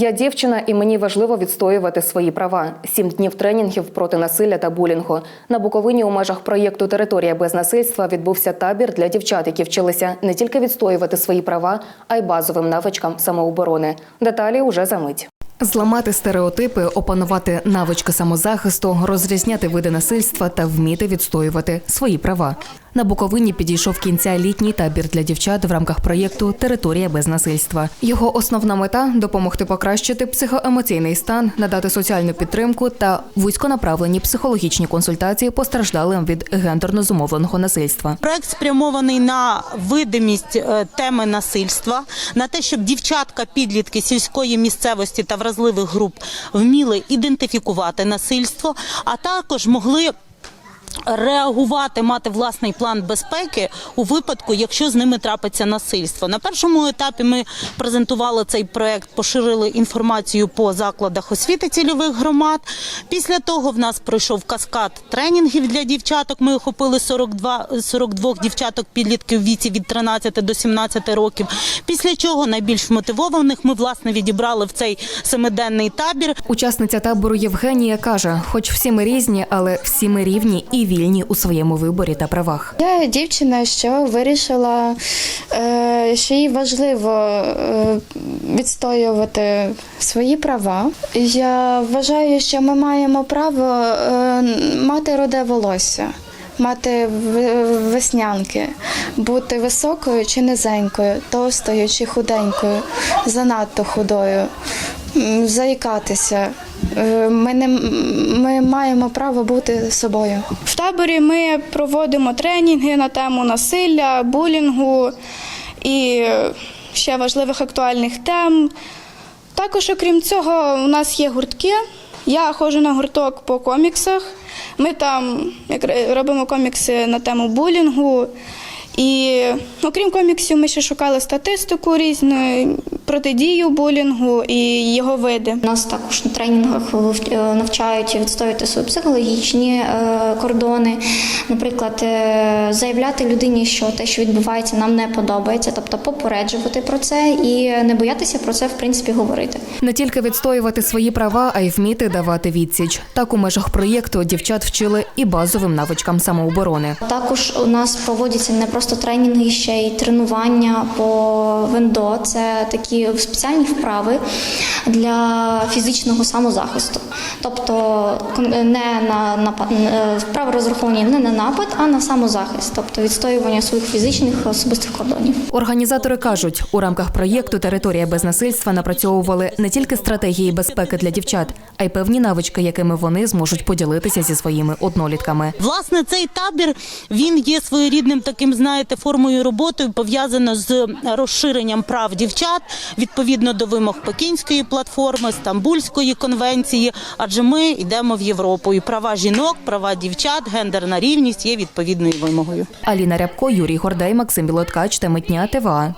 Я дівчина, і мені важливо відстоювати свої права. Сім днів тренінгів проти насилля та булінгу. На Буковині у межах проєкту Територія без насильства відбувся табір для дівчат, які вчилися не тільки відстоювати свої права, а й базовим навичкам самооборони. Деталі уже за мить. Зламати стереотипи, опанувати навички самозахисту, розрізняти види насильства та вміти відстоювати свої права. На Буковині підійшов кінця літній табір для дівчат в рамках проєкту Територія без насильства. Його основна мета допомогти покращити психоемоційний стан, надати соціальну підтримку та вузьконаправлені психологічні консультації постраждалим від гендерно зумовленого насильства. Проект спрямований на видимість е, теми насильства, на те, щоб дівчатка, підлітки сільської місцевості та вразливих груп вміли ідентифікувати насильство, а також могли. Реагувати, мати власний план безпеки у випадку, якщо з ними трапиться насильство. На першому етапі ми презентували цей проект, поширили інформацію по закладах освіти цільових громад. Після того в нас пройшов каскад тренінгів для дівчаток. Ми охопили 42, 42 дівчаток підлітків в віці від 13 до 17 років. Після чого найбільш мотивованих ми власне відібрали в цей семиденний табір. Учасниця табору Євгенія каже: хоч всі ми різні, але всі ми рівні і вільні у своєму виборі та правах. Я дівчина, що вирішила, е, що їй важливо е, відстоювати свої права. Я вважаю, що ми маємо право е, мати роде волосся. Мати веснянки, бути високою чи низенькою, товстою чи худенькою, занадто худою, заїкатися. Е, Ми, не, ми маємо право бути собою. В таборі ми проводимо тренінги на тему насилля, булінгу і ще важливих актуальних тем. Також, окрім цього, у нас є гуртки. Я ходжу на гурток по коміксах. Ми там робимо комікси на тему булінгу. І окрім коміксів, ми ще шукали статистику різну, протидію булінгу і його види. Нас також на тренінгах е, навчають відстоювати свої психологічні е, кордони, наприклад, е, заявляти людині, що те, що відбувається, нам не подобається, тобто попереджувати про це і не боятися про це в принципі говорити. Не тільки відстоювати свої права, а й вміти давати відсіч. Так у межах проєкту дівчат вчили і базовим навичкам самооборони. Також у нас проводяться не просто тренінги, ще й тренування по вендо. Це такі спеціальні вправи для фізичного самозахисту. Тобто не на напад е, вправи розраховані не на напад, а на самозахист, тобто відстоювання своїх фізичних особистих кордонів. Організатори кажуть, у рамках проєкту Територія без насильства напрацьовували не тільки стратегії безпеки для дівчат, а й певні навички, якими вони зможуть поділитися зі своїми однолітками. Власне, цей табір він є своєрідним таким, знаєте, формою роботи пов'язано з розширенням прав дівчат відповідно до вимог Пекінської платформи, Стамбульської конвенції. Адже ми йдемо в Європу, і права жінок, права дівчат, гендерна рівність є відповідною вимогою. Аліна Рябко, Юрій Гордей, Максим Білоткач та Митня ТВА.